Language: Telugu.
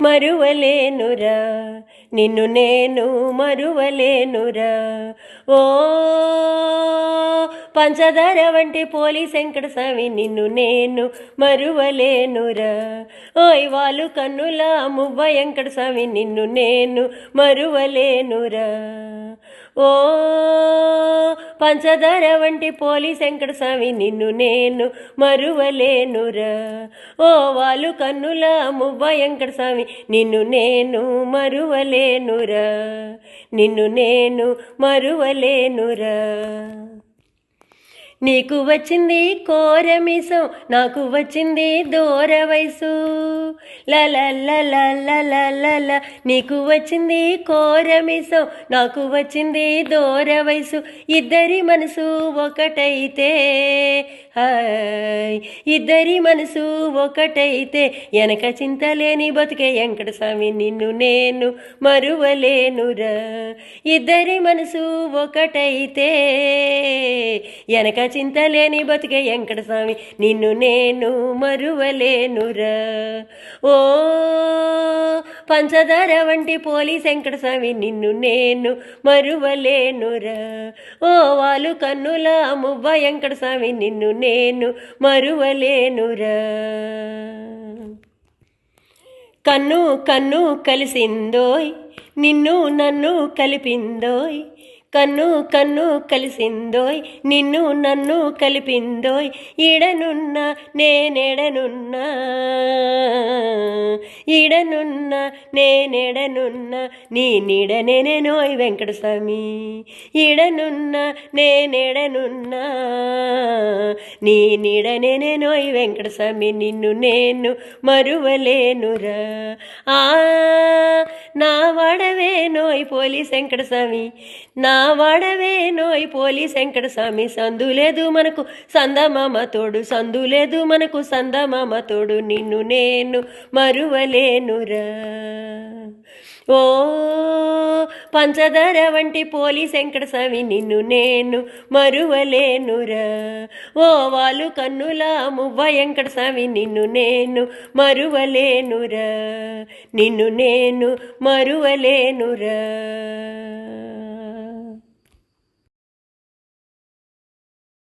మరువలేనురా. నిన్ను నేను మరువలేనురా. ఓ పంచదార వంటి పోలీస్ వెంకట స్వామి నిన్ను నేను మరువలేనురా. ఓయ్ వాళ్ళు కన్నుల మువ్వ వెంకట స్వామి నిన్ను నేను మరువలేనురా. ఓ పంచదార వంటి పోలీస్ వెంకట స్వామి నిన్ను నేను మరువలేనురా. ఓ వాళ్ళు కన్నుల మువ్వ వెంకట స్వామి నిన్ను నేను మరువలేనురా. నిన్ను నేను మరువలేనురా. నీకు వచ్చింది కోరమిసం నాకు వచ్చింది దూర వయసు లల నీకు వచ్చింది కోరమిసం నాకు వచ్చింది దూర వయసు ఇద్దరి మనసు ఒకటైతే హాయ్. ఇద్దరి మనసు ఒకటైతే వెనక చింతలేని బతుకే వెంకట స్వామి నిన్ను నేను మరువలేనురా. ఇద్దరి మనసు ఒకటైతే వెనక చింతలేని బతికే వెంకటస్వామి. నిన్ను నేను మరువలేనురా. ఓ పంచదార వంటి పోలీస్ వెంకటస్వామి నిన్ను నేను మరువలేనురా. ఓ వాళ్ళు కన్నుల మువ్వ వెంకటస్వామి నిన్ను నేను మరువలేనురా. కన్ను కన్ను కలిసిందోయ్ నిన్ను నన్ను కలిపిందోయ్ కన్ను కన్ను కలిసిందోయ్ నిన్ను నన్ను కలిపిందోయ్ ఇడనున్నా నేనెడనున్నా ఇడనున్నా నేనెడనున్నా నీ నీడనే నేనోయ్ వెంకటస్వామి ఇడనున్నా నేనెడనున్నా నీ నీడనేనోయ్ వెంకటస్వామి నిన్ను నేను మరువలేనురా. ఆ నా వాడవే నోయ్ పోలీస్ వెంకటస్వామి నా వాడవే నోయ్ పోలీస్ వెంకటస్వామి. సందు లేదు మనకు సందమామ తోడు సందు లేదు మనకు సందమామ తోడు నిన్ను నేను మరువలేనురా. ఓ పంచదార వంటి పోలీస్ వెంకటస్వామి నిన్ను నేను మరువలేనురా. ఓ వాళ్ళు కన్నుల మువ్వ వెంకట స్వామి నిన్ను నేను మరువలేనురా. నిన్ను నేను మరువలేనురా.